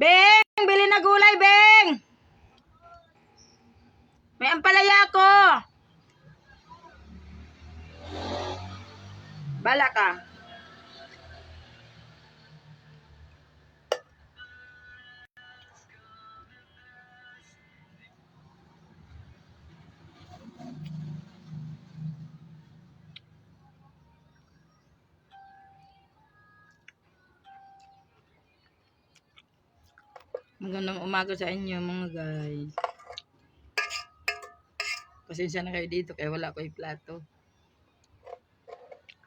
Beng, bili na gulay, Beng. May ampalaya ko. Bala ka. Magandang umaga sa inyo mga guys. Pasensya na kayo dito kaya wala ko yung plato.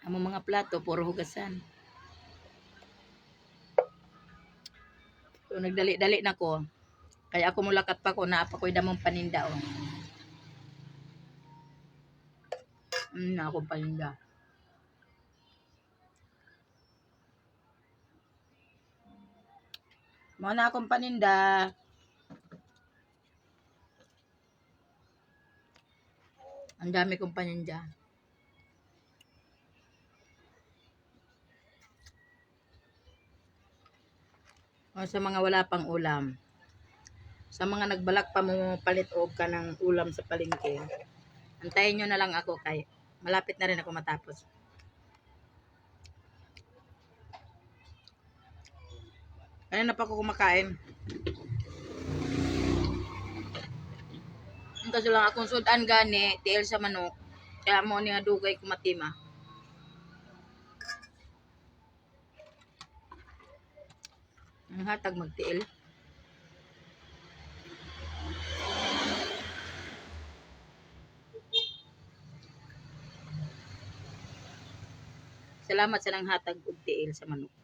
Ang mga plato, puro hugasan. So, nagdali-dali na ko. Kaya ako mulakat pa ko na apa ko'y damong paninda oh. Mm, na akong paninda. Mga na akong paninda. Ang dami kong paninda. O sa mga wala pang ulam. Sa mga nagbalak pa mo palit og ka ng ulam sa palengke. Antayin nyo na lang ako kay malapit na rin ako matapos. Kaya na pa ako kumakain. Kasi lang akong sudan gani, tiil sa manok. Kaya mo niya dugay kumatima. Ang hatag magtiil. Salamat sa nang hatag og tiil sa manok.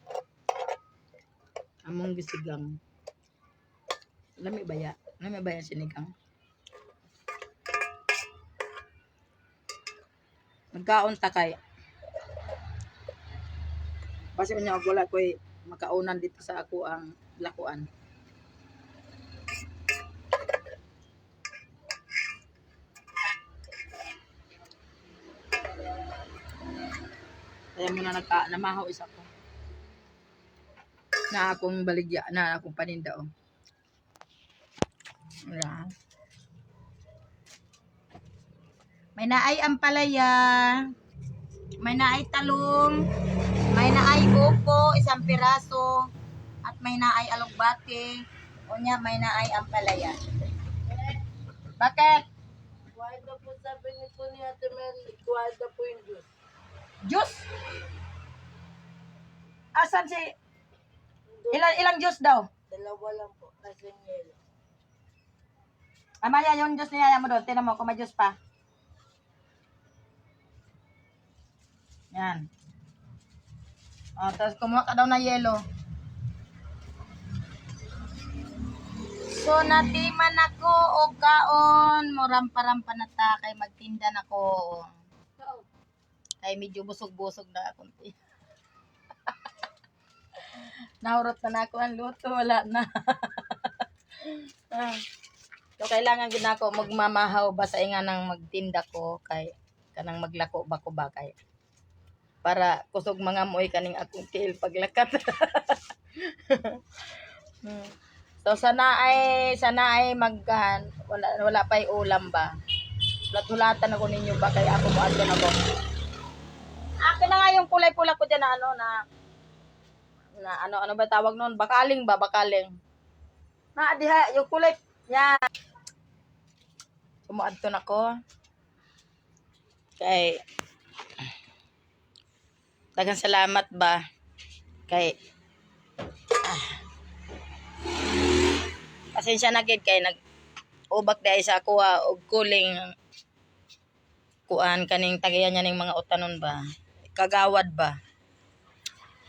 Among gisigang. Lami baya. Lami baya sinigang. Nagkaon ta kay. Basi niya wala ko'y makaunan dito sa ako ang lakuan. Kaya mo na nagka, namahaw isa ko. Na akong baligya, na akong paninda oh. Wala. May naay ampalaya. May naay talong. May naay buko, isang piraso. At may naay alugbate. O niya, may naay ampalaya. Bakit? Guarda po sabi ni po ni Ate Mel, guarda po yung juice. Juice? Asan si... Ilang, ilang juice daw? Dalawa lang po, kasi yelo. Amaya, yung juice niya mo doon. Tinan mo kung may juice pa. Yan. O, tapos kumuha ka daw na yelo. So, natiman ako og kaon. Murampa-rampa na ta kay magtinda na ko. Kay medyo busog-busog na akong ti. Nahurot na na ako ang luto. Wala na. Ah. So, kailangan gid ako magmamahaw ba sa inga ng magtinda ko kay kanang maglako ba ko ba kay para kusog mga moy kaning akong tiil paglakat. Hmm. so sana ay sana ay magkan wala wala pa ulam ba. Latulatan ako ninyo ba kay ako mo na ko. Akin na nga yung kulay pula ko diyan na ano na na ano ano ba tawag noon bakaling ba? Bakaling. Na diha yung kulay. Yan. Umuadto na ko. Kay Dagang salamat ba? Kay ah, Pasensya na gid kay nag ubak dahil sa ah, og kuling kuan kaning tagayan niya ning mga utanon ba? Kagawad ba?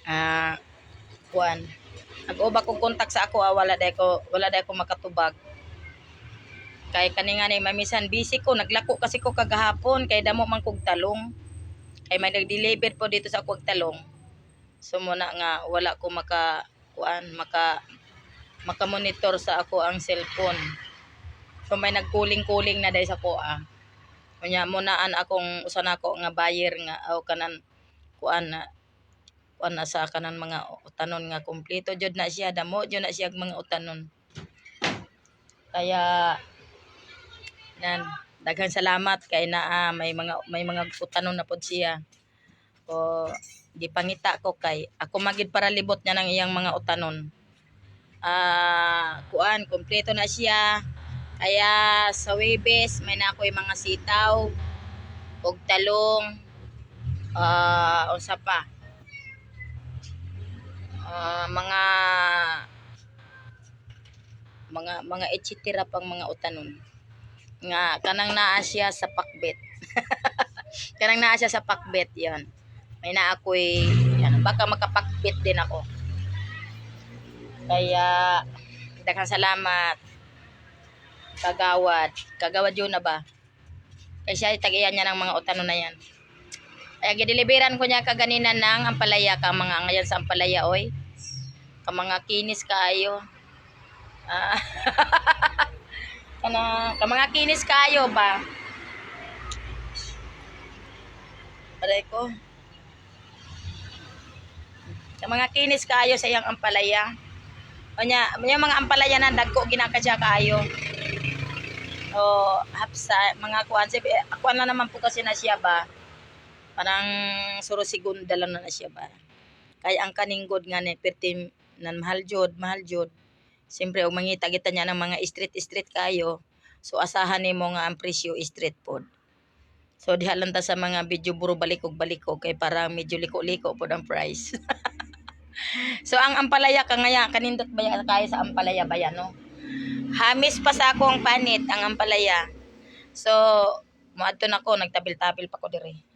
Ah kuan nag-ubak og kontak sa ako ah, wala dai ko wala dai ko makatubag. Kay kani nga ni mamisan busy ko naglako kasi ko kagahapon kay damo man kog talong. Kay may nag-deliver po dito sa akong talong. So muna nga wala ko maka kuan maka makamonitor sa ako ang cellphone. So may nagkuling-kuling na dahil sa ko ah. Kunya mo akong usan ako nga buyer nga o kanan kuan na kuan na sa kanan mga utanon nga kumpleto jud na siya damo jud na siya mga utanon. Kaya nan daghang salamat. Kay naa may mga may mga utanon na pod siya. O gipangita ko kay ako magid para libot niya ng iyang mga utanon. Ah kuan kumpleto na siya. Kaya sa Webes may na ako'y mga sitaw og talong ah unsa pa Ah, mga mga mga etcetera pang mga utanon. Nga kanang naa siya sa pakbet. Kanang naa siya sa pakbet yan may na ako'y yan, baka makapakbet din ako. Kaya daghang salamat kagawad. Kagawad yun na ba? Kaya siya tagiyan niya ng mga utanon na yan kaya gideliveran ko niya kaganina ng ampalaya ka mga ngayon sa ampalaya oy ka mga kinis kaayo ah kana ka mga kinis kaayo ba Aray ko. Ka mga kinis kaayo sa iyang ampalaya. O nya, yung mga ampalaya na dagko ginakadya kaayo. O hapsa mga kuan si kuan na naman po kasi na siya ba. Parang suro segunda lang na, na siya ba. Kaya ang kaninggod nga ni pertim nan mahal jud, mahal jud. Siyempre og mangita kita niya ng mga street street kayo. So asahan nimo nga ang presyo street food. So diha lang ta sa mga video buro balikog balikog kay para medyo liko-liko pod ang price. so ang ampalaya ka ngaya kanindot ba ya- kaya sa ampalaya ba yan, no? Hamis pa sa akong panit ang ampalaya. So moadto na ko nagtabil-tabil pa ko diri.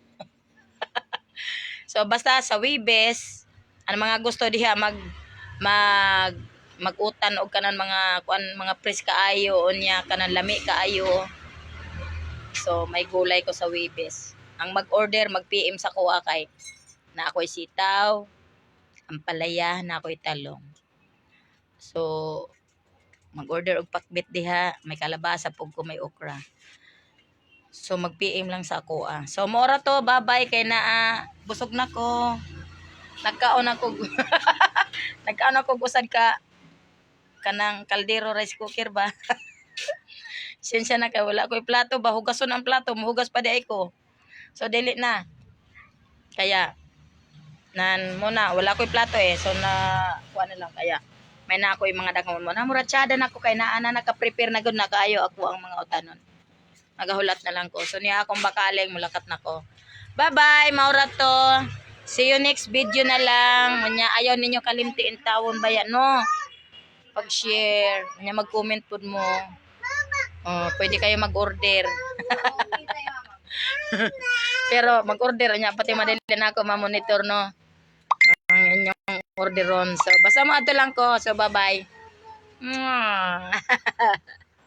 So basta sa Webes ang mga gusto diha mag mag magutan og kanan mga kuan mga pres kaayo unya kanan lami kaayo So, may gulay ko sa Webes. Ang mag-order, mag-PM sa kuha kay na ako'y sitaw, ampalaya, na ako'y talong. So, mag-order og pakbit diha, may kalabasa pug ko may okra. So, mag-PM lang sa kuha. So, mora to, bye-bye kay na busog na ko. Nagkaon ako nagkaon ako gusad ka kanang kaldero rice cooker ba? Sensya na kay wala ko'y plato ba hugason ang plato muhugas pa di ay ko. So dili na. Kaya nan muna wala ko'y plato eh. So na kuha na lang kaya may na ako'y mga daghang mo. Namuratsada na ko kay naa na naka-prepare na gud na kaayo ako ang mga utanon. Nagahulat na lang ko. So niya akong bakaling mulakat na ko. Bye-bye, Maura to. See you next video na lang. Munya ayaw ninyo kalimtiin tawon ba yan, no? Pag-share. Munya mag-comment po mo. Oh, pwede kayo mag-order. Pero mag-order niya pati madali na ako ma-monitor no. Ang inyong orderon. So basta mo ato lang ko. So bye-bye. Mwah.